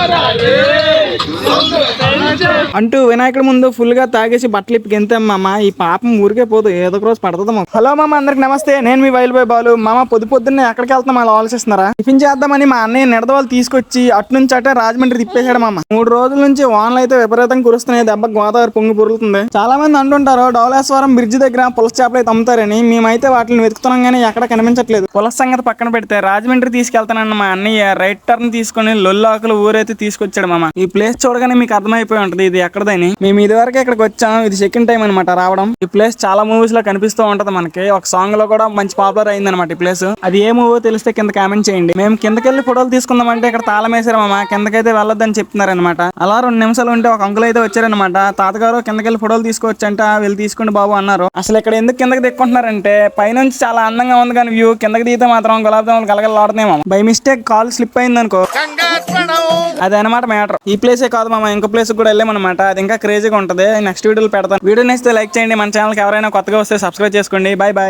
महाराज అంటూ వినాయకుడి ముందు ఫుల్గా తాగేసి బట్టలు ఇప్పి గెంతాం ఈ పాపం ఊరికే పోదు ఏదో ఒక రోజు పడుతుంది హలో మామ అందరికి నమస్తే. నేను మీ వైల్ బాలు. మామ పొద్దు పొద్దున్నే ఎక్కడికి వెళ్తాం అలా ఆలోచిస్తున్నారా? టిఫిన్ చేద్దామని మా అన్నయ్య నిడదవాళ్ళు తీసుకొచ్చి అటు నుంచి అటే రాజమండ్రి తిప్పేశాడు మామ. మూడు రోజుల నుంచి వానలు అయితే విపరీతంగా కురుస్తున్నాయి. దెబ్బ గోదావరి పొంగి పురుగుతుంది చాలా మంది అంటుంటారు డౌలేశ్వరం బ్రిడ్జ్ దగ్గర పులస చేపలు అయితే అమ్ముతారని. మేమైతే వాటిని వెతుకుతున్నాం కానీ ఎక్కడ కనిపించట్లేదు. పులస సంగతి పక్కన పెడితే రాజమండ్రి తీసుకెళ్తానన్న మా అన్నయ్య రైట్ టర్న్ తీసుకొని లొల్లాకులు ఊరైతే తీసుకొచ్చాడు మామ. ఈ ప్లేస్ చూడగానే మీకు అర్థమైపోయి ఉంటది ఇది ఎక్కడదని? మేము ఇది వరకు ఇక్కడికి వచ్చాం. ఇది సెకండ్ టైం అనమాట రావడం. ఈ ప్లేస్ చాలా మూవీస్లో కనిపిస్తూ ఉంటది మనకి. ఒక సాంగ్లో కూడా మంచి పాపులర్ అయింది అనమాట ఈ ప్లేస్ అది ఏ మూవీ తెలిస్తే కింద కామెంట్ చేయండి. మేము కిందకెళ్ళి ఫోటోలు తీసుకుందాం అంటే ఇక్కడ తాళం వేసారు మామ. కిందకైతే వెళ్ళొద్దని చెప్తున్నారనమాట అలా రెండు నిమిషాలు ఉంటే ఒక అంకుల్ అయితే వచ్చారనమాట తాతగారు కిందకెళ్ళి ఫోటోలు తీసుకోవచ్చంట. వెళ్ళి తీసుకోండి బాబు అన్నారు. అసలు ఇక్కడ ఎందుకు కిందకి దిక్కుంటున్నారంటే పైనుంచి చాలా అందంగా ఉంది కానీ వ్యూ కిందకి దిగితే మాత్రం గులాబ్ జాములు కలగలాడుతున్నాయి మామ. బై మిస్టేక్ కాల్ స్లిప్ అయింది అనుకో అదే అనమాట మ్యాటర్ ఈ ప్లేసే కాదు మామ. ఇంకో ప్లేస్ కూడా వెళ్ళామన్నమాట. అది ఇంకా క్రేజీగా ఉంటుంది. నెక్స్ట్ వీడియోలో పెడతాను. వీడియో నేస్తే లైక్ చేయండి. మన ఛానల్కి ఎవరైనా కొత్తగా వస్తే సబ్స్క్రైబ్ చేసుకోండి. Bye bye